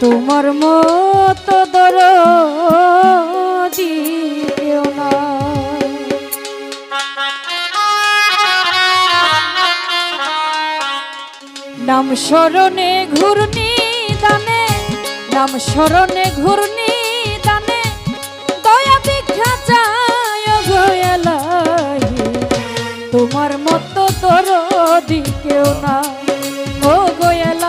তোমার মত দর না। নাম স্মরণে ঘূর্ণি দানে, নাম স্মরণে ঘূর্ণি দানে, দয়া ভিক্ষা চায় তোমার মতো তোর দিকেও না। ও গোয়াল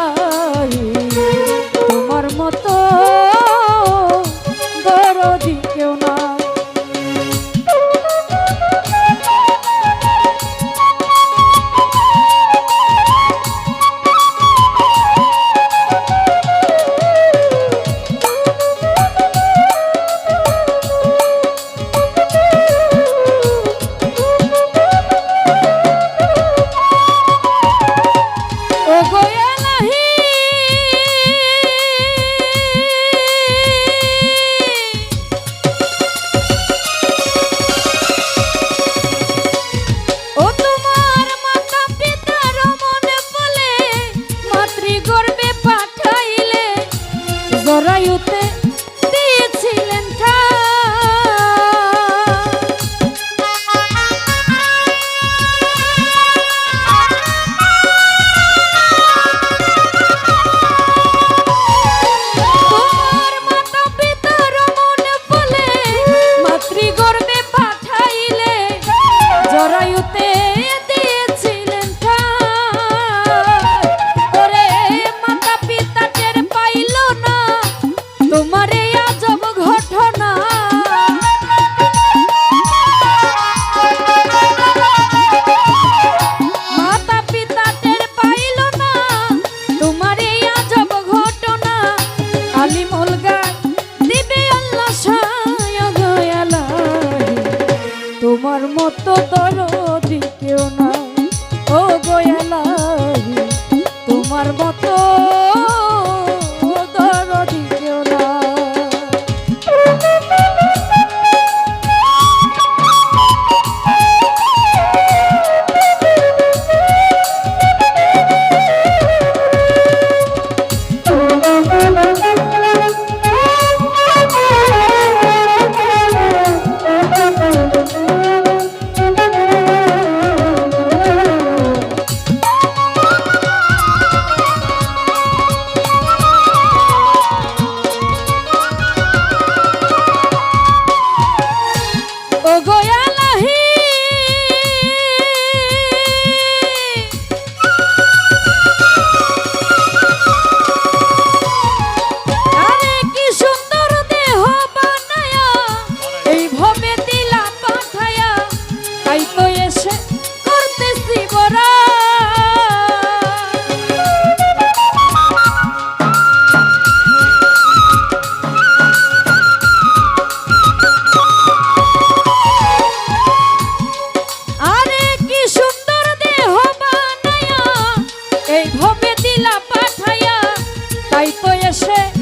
দেশে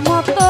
মতো